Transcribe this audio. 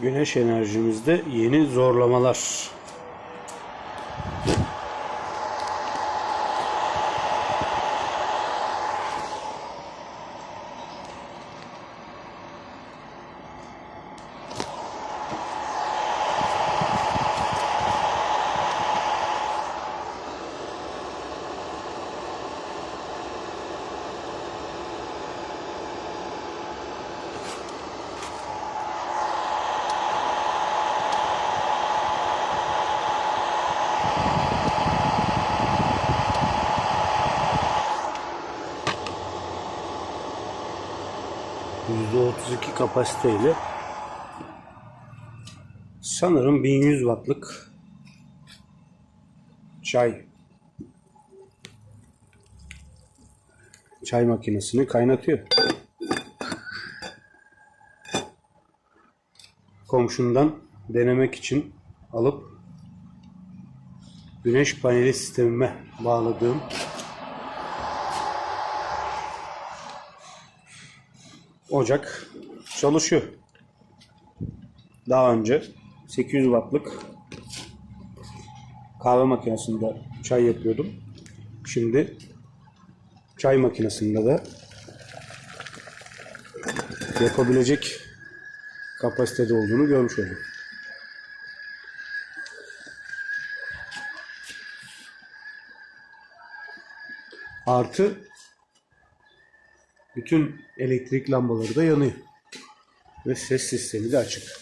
Güneş enerjimizde yeni zorlamalar. %32 kapasiteyle sanırım 1100 wattlık çay çay makinesini kaynatıyor. Komşumdan denemek için alıp güneş paneli sistemime bağladığım ocak çalışıyor. Daha önce 800 wattlık kahve makinesinde çay yapıyordum. Şimdi çay makinesinde de yapabilecek kapasitede olduğunu görmüş oldum. Artı bütün elektrik lambaları da yanıyor. Ve ses sistemi de açık.